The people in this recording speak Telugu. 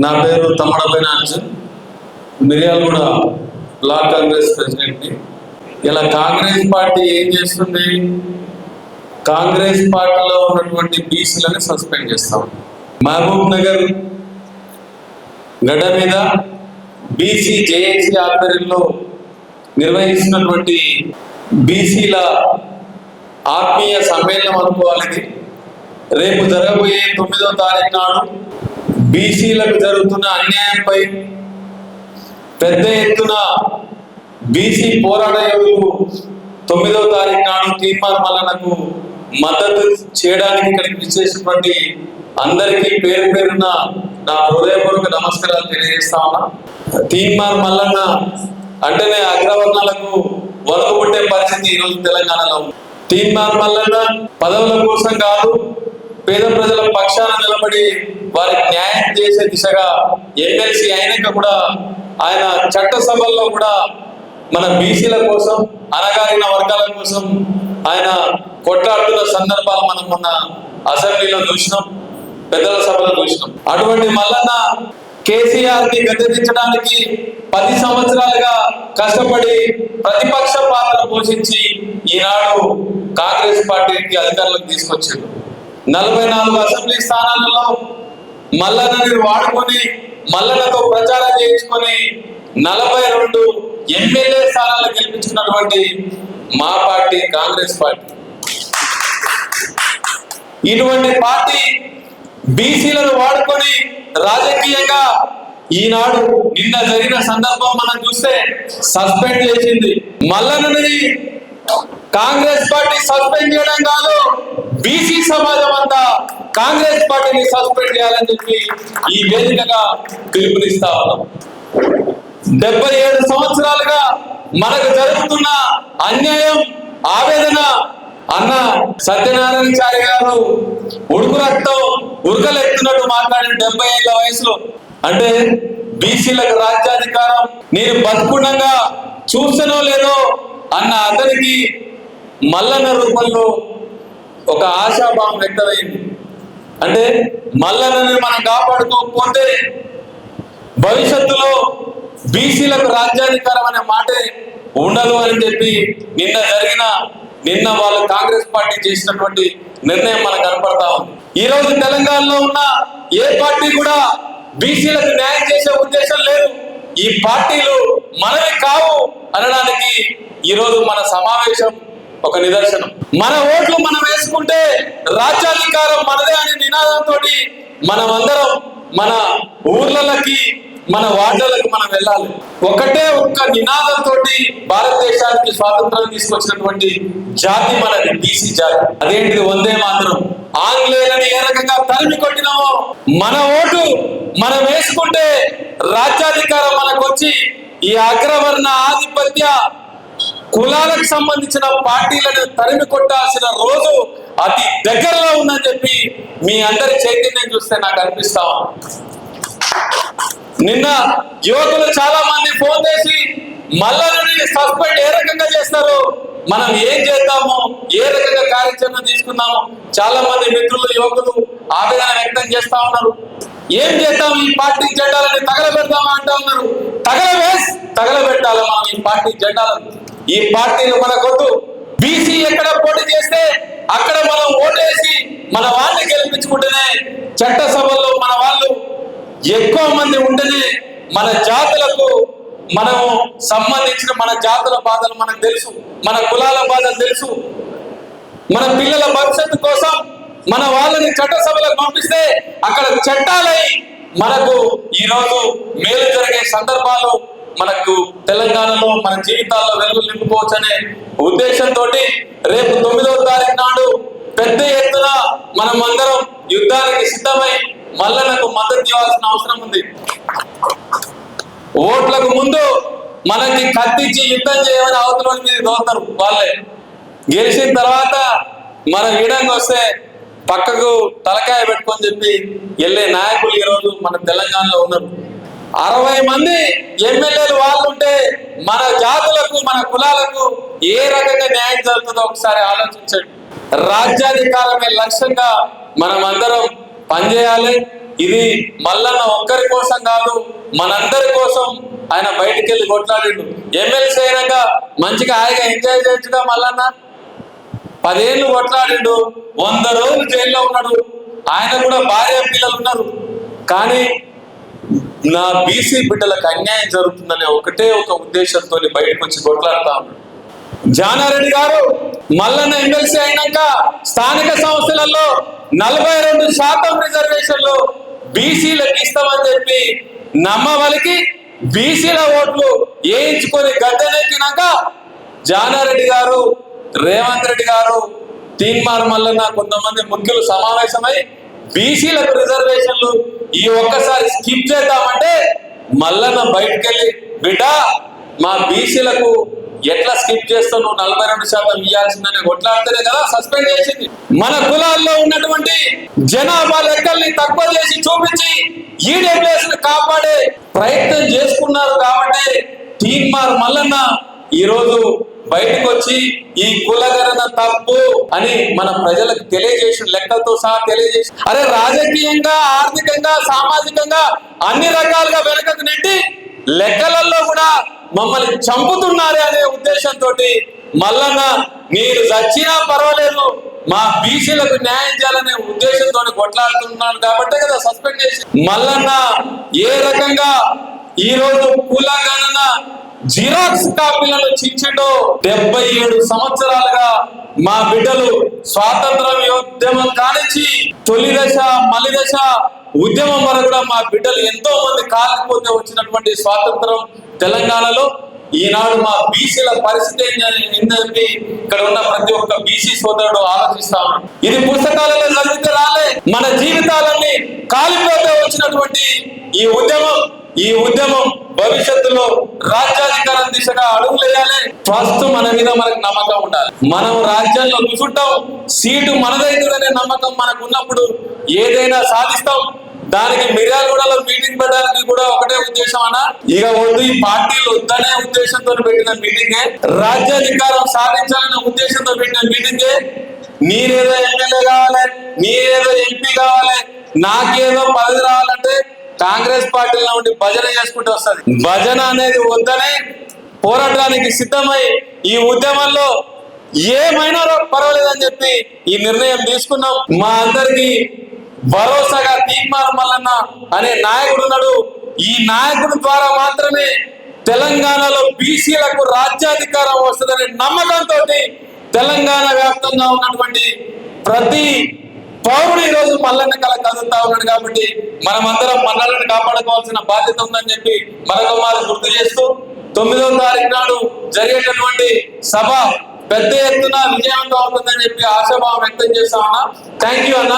నా పేరు తమ్మడపైన అర్జున్ మిర్యాలగూడ బ్లాక్ కాంగ్రెస్ ప్రెసిడెంట్ని. ఇలా కాంగ్రెస్ పార్టీ ఏం చేస్తుంది? కాంగ్రెస్ పార్టీలో ఉన్నటువంటి బీసీలను సస్పెండ్ చేస్తాం మహబూబ్ నగర్ గడ్డ మీద బీసీ జేఏసీ ఆధ్వర్యంలో నిర్వహిస్తున్నటువంటి బీసీల ఆత్మీయ సమ్మేళనం అనుకోవాలి రేపు జరగబోయే తొమ్మిదో తారీఖు నాడు బీసీలకు జరుగుతున్న అన్యాయంపై పెద్ద ఎత్తున బీసీ పోరాట యోధులు తొమ్మిదవ తారీఖు నాడు తీర్మాన్ మల్లనకు మద్దతు చేయడానికి ఇక్కడికి విచ్చేసినటువంటి అందరికీ పేరు పేరున నా హృదయపూర్వక నమస్కారాలు తెలియజేస్తా ఉన్నా. తీర్మాన్ మల్లన్న అంటేనే అగ్రవర్ణాలకు వరకు పుట్టే పరిస్థితి ఈరోజు తెలంగాణలో ఉంది. తీర్మాన్ మల్లన్న పదవుల కోసం కాదు పేద ప్రజల పక్షాన నిలబడి వారికి న్యాయం చేసే దిశగా ఎమ్మెల్సీ అయినాక కూడా ఆయన చట్టసభల్లో కూడా మన బీసీల కోసం అనగారిన వర్గాల కోసం ఆయన కొట్లాడుతున్న సందర్భాలు మనం మొన్న అసెంబ్లీలో చూసినాం పెద్దల సభలో చూసినాం. అటువంటి మల్లన్న కేసీఆర్ని గద్దెదించడానికి పది సంవత్సరాలుగా కష్టపడి ప్రతిపక్ష పాత్ర పోషించి ఈనాడు కాంగ్రెస్ పార్టీకి అధికారులకు తీసుకొచ్చాడు. నలభై నాలుగు అసెంబ్లీ స్థానాలలో మల్లన్నని వాడుకొని మల్లన్నతో ప్రచారం చేయించుకొని నలభై రెండు ఎమ్మెల్యే స్థానాలు గెలిపించుకున్నటువంటి మా పార్టీ కాంగ్రెస్ పార్టీ. ఇటువంటి పార్టీ బీసీలను వాడుకొని రాజకీయంగా ఈనాడు నిన్న జరిగిన సందర్భం మనం చూస్తే సస్పెండ్ చేసింది. మల్లన్నని కాంగ్రెస్ పార్టీ సస్పెండ్ చేయడం కాదు బీసీ సమాజం కాంగ్రెస్ పార్టీని సస్పెండ్ చేయాలని చెప్పి ఈ వేదికగా పిలుపునిస్తా ఉన్నాం. డెబ్బై ఏడు సంవత్సరాలుగా మనకు జరుగుతున్న అన్యాయం ఆవేదన అన్న సత్యనారాయణ చారి గారు ఉడుకు రక్తం ఉరకలెత్తున్నట్టు మాట్లాడిన డెబ్బై ఏళ్ళ వయసులో. అంటే బీసీలకు రాజ్యాధికారం నేను బతుకుండగా చూసనో లేదో అన్న అతనికి మల్లన్న రూపంలో ఒక ఆశాభావం వ్యక్తమైంది. అంటే మల్లన్నని మనం కాపాడుకోకపోతే భవిష్యత్తులో బీసీలకు రాజ్యాధికారం అనే మాటే ఉండదు అని చెప్పి నిన్న జరిగిన నిన్న వాళ్ళు కాంగ్రెస్ పార్టీ చేసినటువంటి నిర్ణయం మనకు కనపడతా ఉంది. ఈ రోజు తెలంగాణలో ఉన్న ఏ పార్టీ కూడా బీసీలకు న్యాయం చేసే ఉద్దేశం లేదు. ఈ పార్టీలు మనవి కావు అనడానికి ఈరోజు మన సమావేశం ఒక నిదర్శనం. మన ఓట్లు మనం వేసుకుంటే రాజ్యాధికారం మనదే అనే నినాదంతో మనం అందరం మన ఊర్లకి మన వార్డులకు మనం వెళ్ళాలి. ఒకటే ఒక్క నినాదంతో భారతదేశానికి స్వాతంత్రం తీసుకొచ్చినటువంటి జాతి మనది బీసీ జాతి. అదేంటిది? వందే మాత్రం. ఆంగ్లేయులను ఏ రకంగా తరిమి కొట్టినామో మన ఓటు మనం వేసుకుంటే రాజ్యాధికారం మనకు వచ్చి ఈ అగ్రవర్ణ ఆధిపత్య కులాలకు సంబంధించిన పార్టీలను తరిమి కొట్టాల్సిన రోజు అతి దగ్గరలో ఉందని చెప్పి మీ అందరి చైతన్యం చూస్తే నాకు అనిపిస్తా నిన్న యువకులు చాలా మంది ఫోన్ చేసి మల్లలని సస్పెండ్ ఏ రకంగా చేస్తారు? మనం ఏం చేద్దాము? ఏ రకంగా కార్యాచరణ తీసుకున్నాము చాలా మంది మిత్రులు యువకులు ఆవేదన వ్యక్తం చేస్తా ఉన్నారు. ఏం చేద్దాం? ఈ పార్టీ జెండాలని తగలబెడదామా? అంటా ఉన్నారు. తగలవేసి తగలబెట్టాలి మనం ఈ పార్టీ జెండాలను. ఈ పార్టీలు మనకొద్దు. బీసీ ఎక్కడ పోటీ చేస్తే అక్కడ మనం ఓటేసి మన వాళ్ళని గెలిపించుకుంటేనే చట్టసభల్లో మన వాళ్ళు ఎక్కువ మంది ఉంటేనే మన జాతులకు మనము సంబంధించిన మన జాతుల బాధలు మనకు తెలుసు మన కులాల బాధలు తెలుసు. మన పిల్లల భవిష్యత్తు కోసం మన వాళ్ళని చట్టసభలకు పంపిస్తే అక్కడ చట్టాలై మనకు ఈ రోజు మేలు జరిగే సందర్భాలు మనకు తెలంగాణలో మన జీవితాల్లో వెలుగు నింపుకోవచ్చు అనే ఉద్దేశంతో రేపు తొమ్మిదవ తారీఖు నాడు పెద్ద ఎత్తున మనం అందరం యుద్ధానికి సిద్ధమై మల్లలకు మద్దతు ఇవ్వాల్సిన అవసరం ఉంది. ఓట్లకు ముందు మనకి కత్తిచ్చి యుద్ధం చేయమని అవతల మీద దోస్తారు వాళ్ళే. గెలిచిన తర్వాత మన వీడంగా వస్తే పక్కకు తలకాయ పెట్టుకొని చెప్పి వెళ్ళే నాయకులు ఈ రోజు మన తెలంగాణలో ఉన్నారు. అరవై మంది ఎమ్మెల్యేలు వాళ్ళు ఉంటే మన జాతులకు మన కులాలకు ఏ రకంగా న్యాయం జరుగుతుందో ఒకసారి ఆలోచించండి. రాజ్యాధికారమే లక్ష్యంగా మనం అందరం పనిచేయాలి. ఇది మల్లన్న ఒక్కరి కోసం కాదు మనందరి కోసం ఆయన బయటికి వెళ్ళి కొట్లాడిండు. ఎమ్మెల్సీ అయినాక మంచిగా హాయిగా ఎంజాయ్ చేయొచ్చుగా మల్లన్న? పదేళ్ళు కొట్లాడిండు వంద రోజులు జైల్లో ఉన్నాడు. ఆయన కూడా భార్య పిల్లలు ఉన్నారు. కానీ నా బీసీ బిడ్డలకు అన్యాయం జరుగుతుందనే ఒకటే ఒక ఉద్దేశంతో బయటకు వచ్చి కొట్లాడుతా ఉన్నాడు జానారెడ్డి గారు మల్లన్న ఎమ్మెల్సీ అయినాక స్థానిక సంస్థలలో నలభై రెండు శాతం రిజర్వేషన్లు బీసీలకు ఇస్తామని చెప్పి నమ్మవలికి బీసీల ఓట్లు వేయించుకొని గద్దెనెక్కినాక జానారెడ్డి గారు రేవంత్ రెడ్డి గారు తీన్మార్ మల్లన్న కొంతమంది ముఖ్యులు సమావేశమై బీసీలకు రిజర్వేషన్లు ఈ ఒక్కసారి స్కిప్ చేద్దామంటే మల్లన్న బయటకెళ్ళి బిడ్డ మా బీసీలకు ఎట్లా స్కిప్ చేస్తావు? నువ్వు నలభై రెండు శాతం ఇవ్వాల్సిందని కొట్లాడితేనే కదా సస్పెండ్ చేసింది. మన కులాల్లో ఉన్నటువంటి జనాభా లెక్కల్ని తక్కువ చేసి చూపించి ఈడబ్ల్యూఎస్ కాపాడే ప్రయత్నం చేసుకున్నారు కాబట్టి తీన్మార్ మల్లన్న ఈరోజు బయటకు వచ్చి ఈ కులగణన తప్పు అని మన ప్రజలకు తెలియజేసిన లెక్కలతో సహా తెలియజేసి అరే రాజకీయంగా ఆర్థికంగా సామాజికంగా అన్ని రకాలుగా వెనకకు నెట్టి లెక్కలలో కూడా మమ్మల్ని చంపుతున్నారే అనే ఉద్దేశంతో మల్లన్న మీరు చచ్చినా పర్వాలేదు మా బీసీలకు న్యాయం చేయాలనే ఉద్దేశంతో కొట్లాడుతున్నాను కాబట్టే కదా సస్పెండ్ చేసి. మల్లన్న ఏ రకంగా ఈ రోజు కులగణన జిరాక్స్ కాపీలను చించిండో డెబ్బై ఏడు సంవత్సరాలుగా మా బిడ్డలు స్వాతంత్ర ఉద్యమం కానించి తొలి దశ మలి దశ ఉద్యమం వరకు కూడా మా బిడ్డలు ఎంతో మంది కాలిపోతే వచ్చినటువంటి స్వాతంత్రం తెలంగాణలో. ఈనాడు మా బీసీల పరిస్థితి ఏందని ఇక్కడ ఉన్న ప్రతి ఒక్క బీసీ సోదరుడు ఆలోచిస్తా ఇది పుస్తకాలలో చదివితే రాలే. మన జీవితాలన్నీ కాలిపోతే వచ్చినటువంటి ఈ ఉద్యమం ఈ ఉద్యమం భవిష్యత్తులో రాజ్యాధికారం దిశగా అడుగులేయాలి ఫస్ట్ మన మీద మనకు నమ్మకం ఉండాలి. మనం రాజ్యంలో కూర్చుంటాం సీటు మనదైతుందనే నమ్మకం మనకు ఉన్నప్పుడు ఏదైనా సాధిస్తాం. దానికి మిర్యాలగూడలో మీటింగ్ పెట్టడానికి కూడా ఒకటే ఉద్దేశం అన్న. ఇక వద్దు ఈ పార్టీలు వద్దనే ఉద్దేశంతో పెట్టిన మీటింగే. రాజ్యాధికారం సాధించాలనే ఉద్దేశంతో పెట్టిన మీటింగే. మీరేదో ఎమ్మెల్యే కావాలి నీరేదో ఎంపీ కావాలి నాకేదో పదవి రావాలంటే కాంగ్రెస్ పార్టీలో ఉండి భజన చేసుకుంటూ వస్తుంది. భజన అనేది వద్దనే పోరాటానికి సిద్ధమై ఈ ఉద్యమంలో ఏమైనా పర్వాలేదని చెప్పి ఈ నిర్ణయం తీసుకున్నాం. మా అందరికి భరోసాగా తీర్మానం మల్లన్న అనే నాయకుడు ఉన్నాడు. ఈ నాయకుడి ద్వారా మాత్రమే తెలంగాణలో బీసీలకు రాజ్యాధికారం వస్తుందనే నమ్మకంతో తెలంగాణ వ్యాప్తంగా ఉన్నటువంటి ప్రతి పౌరుడు ఈ రోజు మల్లన్న కళ కలుస్తా ఉన్నాడు కాబట్టి మనమందరం మల్లన్నని కాపాడుకోవాల్సిన బాధ్యత ఉందని చెప్పి మరొక గుర్తు చేస్తూ తొమ్మిదవ తారీఖు నాడు జరిగేటటువంటి సభ పెద్ద ఎత్తున విజయవంతం అవుతుందని చెప్పి ఆశాభావం వ్యక్తం చేస్తా ఉన్నా. థ్యాంక్ యూ అన్న.